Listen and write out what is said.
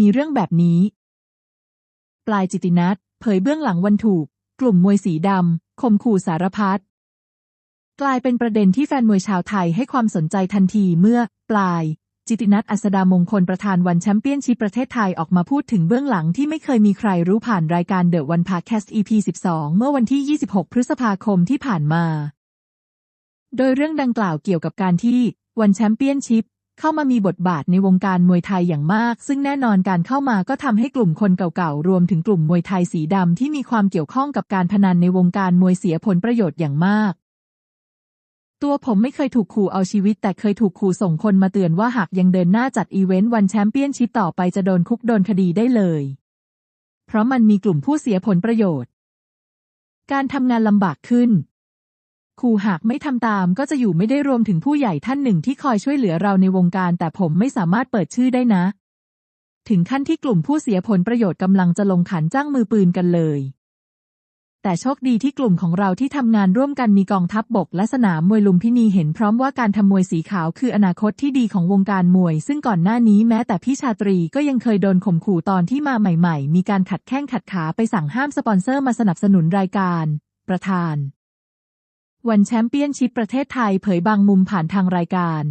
มีเรื่องแบบนี้ ปลายจิตินัทเผยเบื้องหลังวันถูก กลุ่มมวยสีดำข่มขู่สารพัดกลายเป็นประเด็นที่แฟนมวยชาวไทยให้ความสนใจทันทีเมื่อ ปลาย จิตินัทอัสดามงคลประธานวันแชมเปี้ยนชิพประเทศไทยออกมาพูดถึงเบื้องหลังที่ไม่เคยมีใครรู้ผ่านรายการเดอะวันพาแคสต์ EP 12 เมื่อวันที่ 26 พฤษภาคมที่ผ่านมา โดยเรื่องดังกล่าวเกี่ยวกับการที่วันแชมเปี้ยนชิพ เข้ามามีบทบาทในวงการมวยไทยอย่างมาก ซึ่งแน่นอนการเข้ามาก็ทำให้กลุ่มคนเก่าๆ รวมถึงกลุ่มมวยไทยสีดำที่มีความเกี่ยวข้องกับการพนันในวงการมวยเสียผลประโยชน์อย่างมาก ตัวผมไม่เคยถูกขู่เอาชีวิต แต่เคยถูกขู่ส่งคนมาเตือนว่าหากยังเดินหน้าจัดอีเวนต์วันแชมเปี้ยนชิพต่อไปจะโดนคุกโดนคดีได้เลย เพราะมันมีกลุ่มผู้เสียผลประโยชน์ การทำงานลำบากขึ้น ครูหากไม่ทำตามก็จะอยู่ไม่ได้รวมถึงผู้ใหญ่ท่านหนึ่งที่คอยช่วยเหลือเราในวงการ แต่ผมไม่สามารถเปิดชื่อได้นะ ถึงขั้นที่กลุ่มผู้เสียผลประโยชน์กำลังจะลงขันจ้างมือปืนกันเลย แต่โชคดีที่กลุ่มของเราที่ทำงานร่วมกันมีกองทัพบบกและสนามมวยลุมพินีเห็นพร้อมว่าการทำมวยสีขาวคืออนาคตที่ดีของวงการมวย ซึ่งก่อนหน้านี้แม้แต่พี่ชาตรีก็ยังเคยโดนข่มขู่ตอนที่มาใหม่ ๆ มีการขัดแข้งขัดขาไปสั่งห้ามสปอนเซอร์มาสนับสนุนรายการ ประธาน วันแชมเปี้ยนชิพประเทศไทยเผยบางมุมผ่านทางรายการ